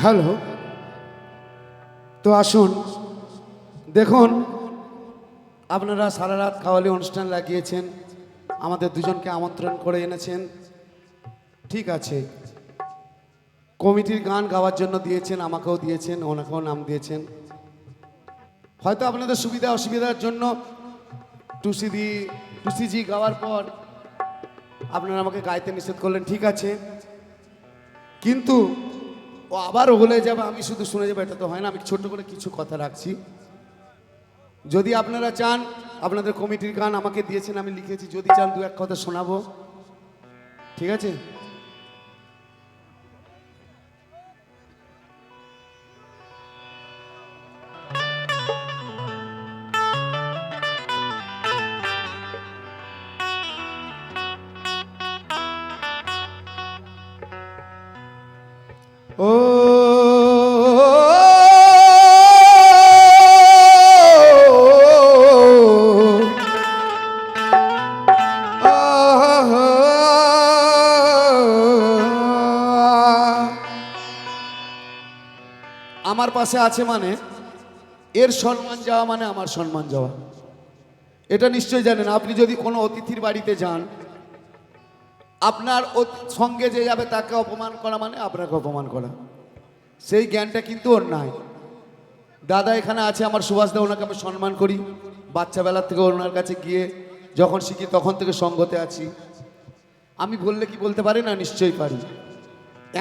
Hello. তো আসুন। দেখুন, আপনারা সারা রাত কাওয়ালি অনুষ্ঠান লাগিয়েছেন। আমাদের দুজনকে আমন্ত্রণ করে এনেছেন। ঠিক আছে। কমিটির গান গাওয়ার জন্য দিয়েছেন, আমাকেও দিয়েছেন, ওনাকেও নাম দিয়েছেন। হয়তো আপনাদের সুবিধা অসুবিধার জন্য টুসিদি টুসিজি গাওয়ার পর আপনারা আমাকে গাইতে নিষেধ করলেন, ঠিক আছে। কিন্তু ও আবার হলে যাবে, আমি শুধু শুনে যাব, এটা তো হয় না, আমি ছোট করে কিছু কথা রাখছি। যদি আপনারা চান, আপনাদের কমিটির গান আমাকে দিয়েছেন, আমি লিখেছি, যদি চান দু এক কথা শোনাবো। ঠিক আছে? পাশে আছে মানে এর সম্মান যাওয়া মানে আমার সম্মান যাওয়া। এটা নিশ্চয়ই জানেন, আপনি যদি কোনো অতিথির বাড়িতে যান, আপনার সঙ্গে যে যাবে তাকে অপমান করা মানে আপনাকে অপমান করা। সেই জ্ঞানটা কিন্তু ওর নাই। দাদা এখানে আছে, আমার সুভাষ দা, ওনাকে আমি সম্মান করি। বাচ্চাবেলার থেকে ওনার কাছে গিয়ে যখন শিখি, তখন থেকে সঙ্গতে আছি। আমি বললে কি বলতে পারি না? নিশ্চয়ই পারি।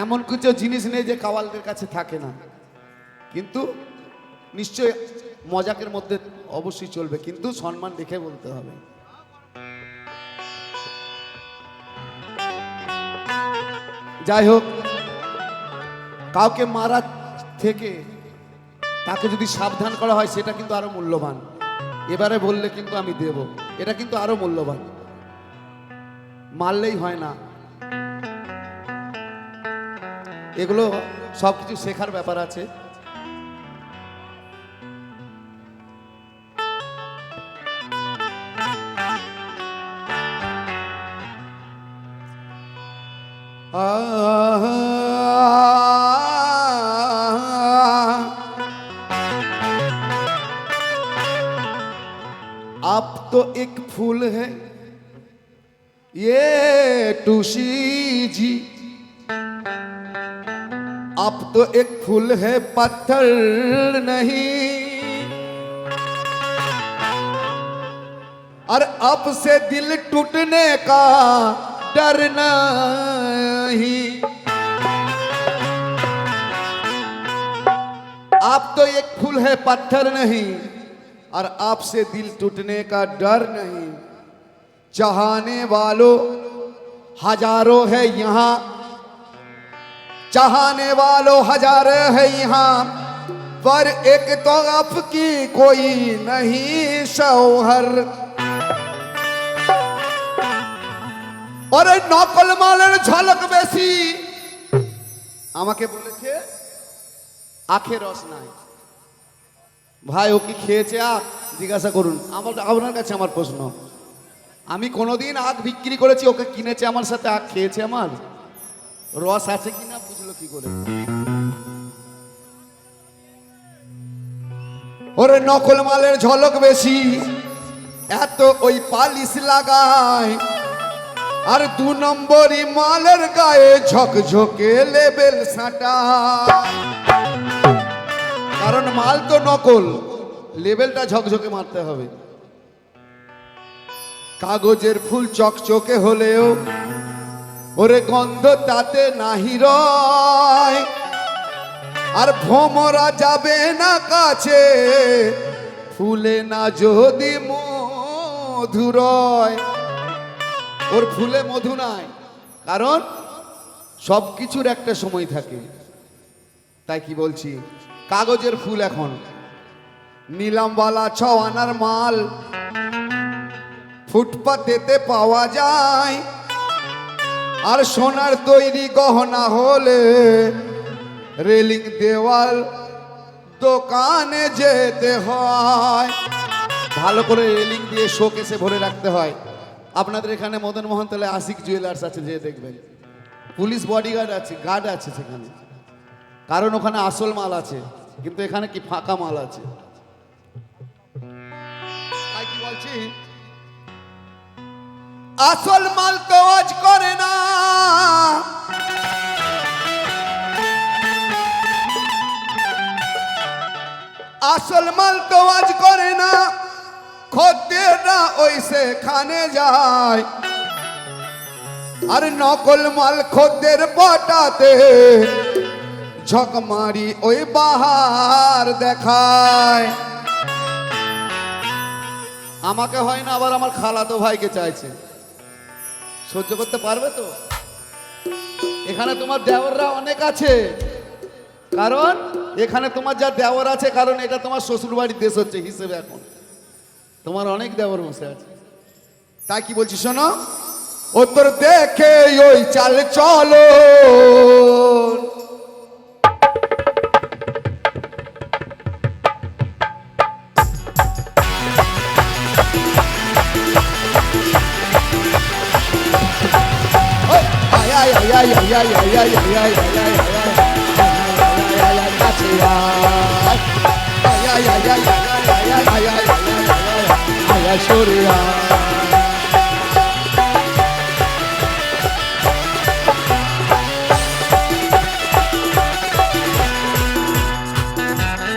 এমন কিছু জিনিস নেই যে কাওয়ালদের কাছে থাকে না। কিন্তু নিশ্চয় মজাকের মধ্যে অবশ্যই চলবে, কিন্তু সম্মান দেখে বলতে হবে। যাই হোক, কাউকে মারা থেকে তাকে যদি সাবধান করা হয়, সেটা কিন্তু আরও মূল্যবান। এবারে বললে কিন্তু আমি দেব, এটা কিন্তু আরও মূল্যবান। মারলেই হয় না। এগুলো সব কিছু শেখার ব্যাপার আছে। तो एक फूल है पत्थर नहीं। और अब से दिल टूटने का डर नहीं। आप तो एक फूल है पत्थर नहीं, और आपसे दिल टूटने का डर नहीं। चाहने वालों, हज़ारों है यहाँ चाहने वालों हजारों है यहाँ पर एक तो आपकी कोई नहीं शौहर और নকল মালের ঝলক বেশি আমাকে বলেছে আখে রস নাই ভাই ও কি খেয়েছে আখ জিজ্ঞাসা করুন আমার আপনার কাছে আমার প্রশ্ন আমি কোনোদিন আখ বিক্রি করেছি ওকে কিনেছে আমার সাথে আখ খেয়েছে আমার রস আছে কিনা বুঝলো কি করে? ওরে নকল মালের ঝলক বেশি, এত ওই পালিশ লাগায়। আর দু নম্বরই মালের গায়ে ঝকঝকে লেবেল সাঁটা। কারণ মাল তো নকল, লেবেলটা ঝকঝকে মারতে হবে। কাগজের ফুল চকচকে হলেও ওরে গন্ধ তাতে নাহি রয়। আর ভ্রমরা যাবে না কাছে, ফুলে না যদি মধুরয় ওর ফুলে মধু নাই, কারণ সব কিছুর একটা সময় থাকে। তাই কি বলছি? কাগজের ফুল এখন। নিলামওয়ালা ছ আনার মাল ফুটপাতেতে পাওয়া যায়। আর সোনার তৈরি গহনা হলে রেলিং দেওয়াল দোকানে যেতে হয়। ভালো করে রেলিং দিয়ে শোকেসে ভরে রাখতে হয়। আপনাদের এখানে মদন মোহন তাহলে আশিক জুয়েলার্স আছে যে দেখবেন। পুলিশ বডিগার্ড আছে গার্ড আছে সেখানে। কারণ ওখানে আসল মাল আছে, কিন্তু এখানে কি ফাঁকা মাল আছে? কি বলছি? আসল মাল তো আজ করে না। আসল মাল তো আজ করে না। খদ্দেররা ওই সেখানে যায়। আর নকল মাল খদ্দের পটাতে ঝকমারি ওই বাহার দেখায়। আমাকে হয় না, আবার আমার খালাতো ভাইকে চাইছে। সহ্য করতে পারবে তো? এখানে তোমার দেওররা অনেক আছে। কারণ এখানে তোমার যা দেওয়ার আছে, কারণ এটা তোমার শ্বশুর বাড়ির দেশ হচ্ছে হিসেবে এখন। তোমার অনেক দেওয়ার বসে আছে। তাই কি বলছি শোনো? ও তোর দেখে ওই চাল চলো।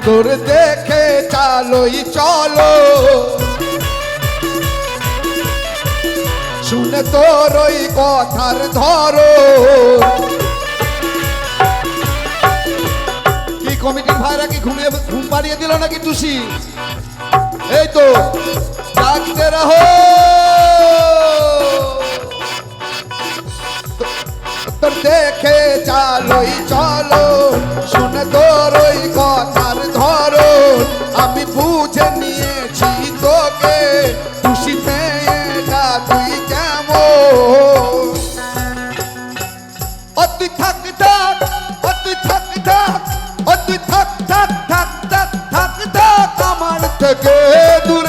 তোর দেখে চালোই চলো। শুনে তোর ওই কথার ধরো। কি কমিটির ভাইরা কি ঘুমিয়ে ঘুম পাড়িয়ে দিল নাকি টুসি? এই তো জাগতে রহো। দেখে চালোই চলো, শুনে তোর ওই কথার ধরো। আমি বুঝে নিয়েছি তোকে খুশি মেয়েটা তুই তুই থাক থাক ও তুই থাক থাক ও তুই থাক থাক থাক থাক থাক থাক, আমার থেকে দূরে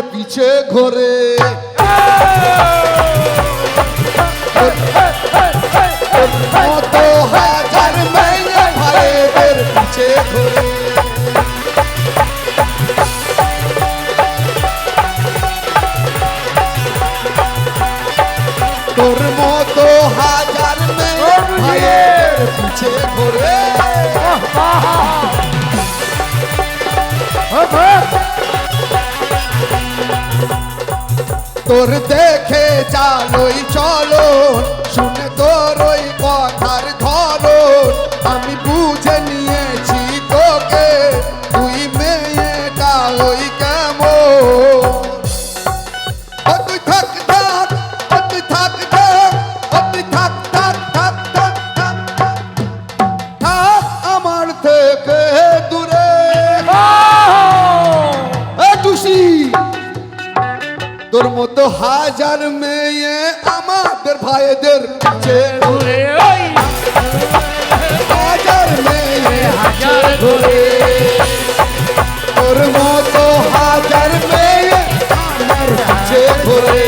পিছে ঘোরে। por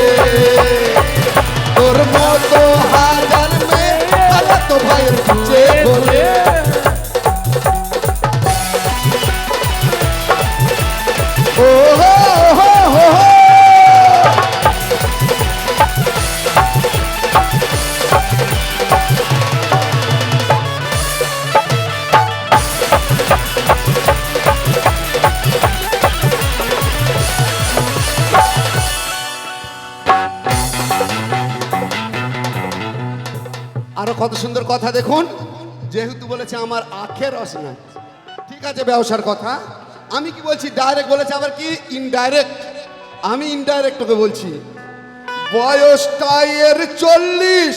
আরও কত সুন্দর কথা দেখুন। যেহেতু বলেছে আমার আখের রস না ঠিক আছে, ব্যবসার কথা। আমি কি বলছি? ডাইরেক্ট বলেছে আবার কি? ইনডাইরেক্ট আমি ইনডাইরেক্ট তোকে বলছি। বয়সটা এর চল্লিশ,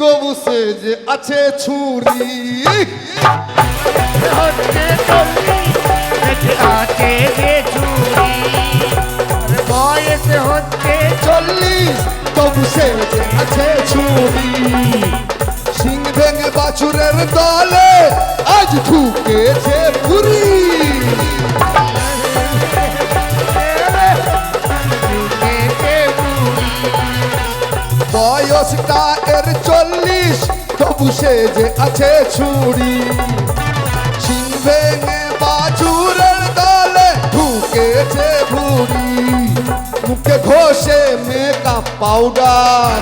তবু সে যে আছে ছুরি। বয়স হচ্ছে চল্লিশ, তবু সে যে আছে ছুরি। সিং ভেঙে বাছুরের দলে আজ ঢুকেছে পুরী বয়সটা এর চল্লিশ, তবু সে যে আছে ছুরি। সিং ভেঙে বাছুরের দলে ঢুকেছে ভুরি। মুখে ঘষে মেকআপ পাউডার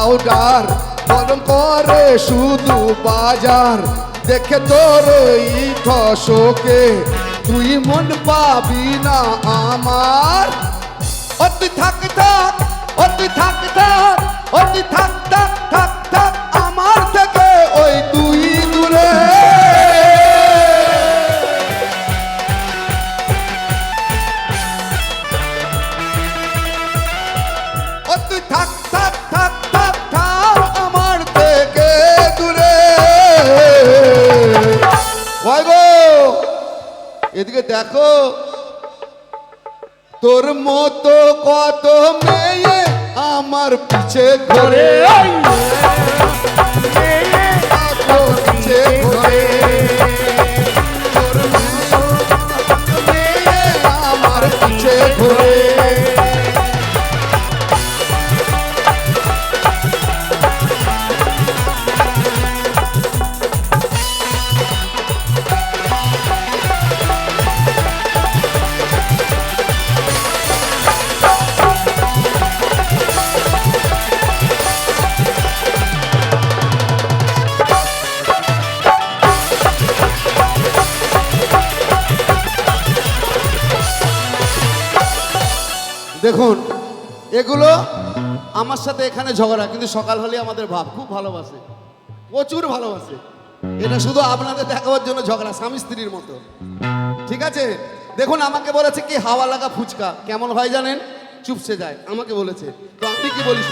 পাউডার গরম করে শুধু বাজার। দেখে তোর ঠসকে তুই মন পাবি না আমার। অতি থাক থাক তুই থাক থাক তুই থাক থাক থাক থাক, আমার থেকে ওই তুই এদিকে দেখো। তোর মতো কত মেয়ে আমার পিছে ঘরে। কত পিছে দেখুন, এগুলো আমার সাথে এখানে ঝগড়া, কিন্তু সকাল হলে আমাদের ভাব খুব ভালোবাসে, প্রচুর ভালোবাসে। এটা শুধু আপনাদের দেখাবার জন্য ঝগড়া, স্বামী স্ত্রীর মতো। ঠিক আছে? দেখুন, আমাকে বলেছে কি, হাওয়া লাগা ফুচকা, কেমন হয় জানেন? চুপসে যায়, আমাকে বলেছে। তো আমি কি বলিস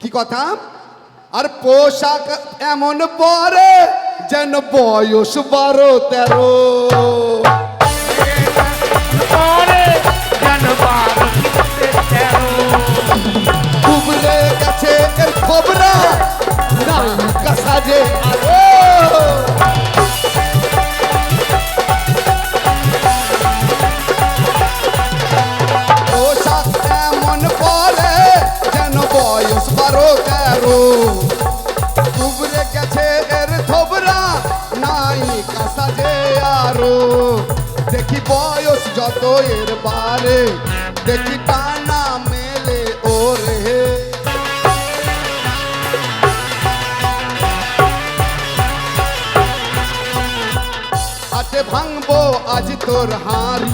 কি কথা? আর পোশাক এমন পরে, যেন বয়স বারো তেরো। সাজে আরও দেখি বয়স যত এর বারে দেখি টানা মেলে ওরে ভাঙবো আজ তোর হাড়ি।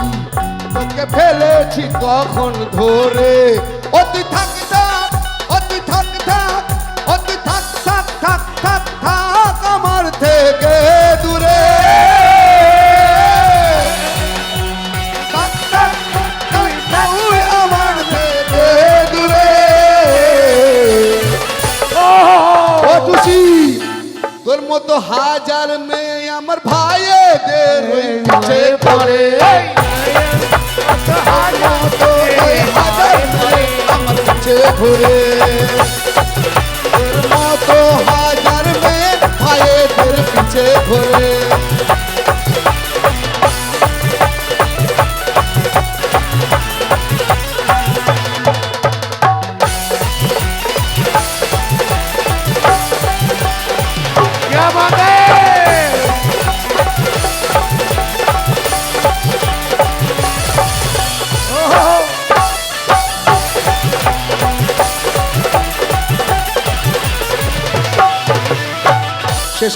তোকে ফেলেছি কখন ধরে। তুই থাক থাক তুই থাক থাক তুই থাক থাক থাক থাক থাক আমার থেকে দূরে। তোর মতো হাজার মেয়ে আমার ভাইয়েদের হাজার মেয়ে আমার পিছে ঘুরে।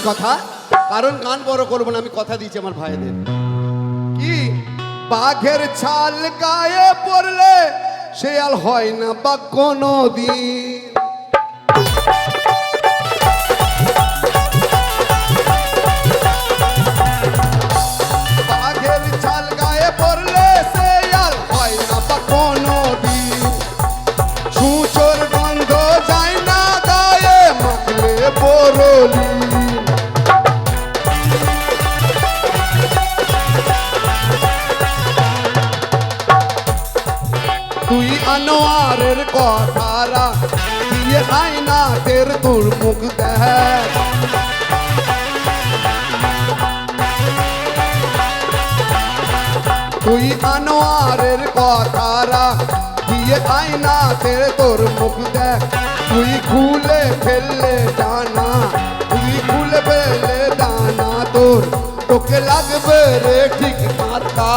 কথা, কারণ গান বড় করব না, আমি কথা দিয়েছি আমার ভাইদের। কি? বাঘের ছাল গায়ে পড়লে সে শেয়াল হয় না বা কোনো দিন তুই আনোয়ারের কথারা দিয়ে আয়না তের মুখ দেখ। তুই খুলে ফেললে ডানা, তুই খুলে ফেললে ডানা তোর। তোকে লাগবে রে ঠিক মাতা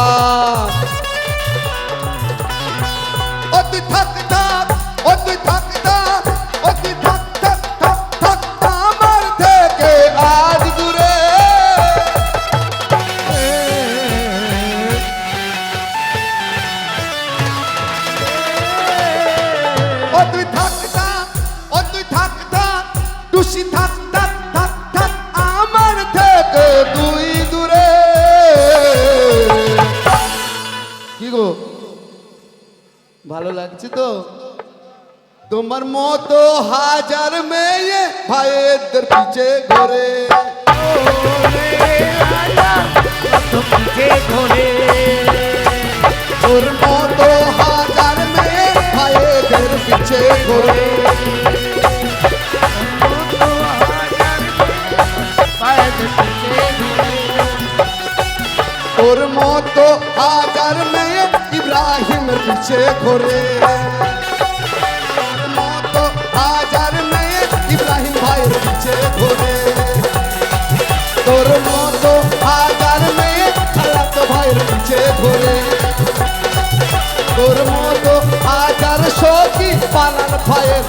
ভালো তো? তোমার মতো হাজার মেয়ে ভাইয়ের পিছে ঘরে। ধরে তোর মতো হাজার মেয়ে ভাইয়ের পিছে ঘরে। তোর মতো হাজার মেয়ে পিছে তোর মতো হাজার মেয়ে ইব্রাহিম ভাইয়ের পিছে ঘরে। তোর মতো হাজার মেয়ে খালাতো ভাইয়ের পিছে ঘরে। তোর মতো হাজার সখী পালান ভাইয়ের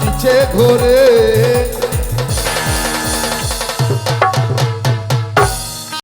পিছে ঘরে।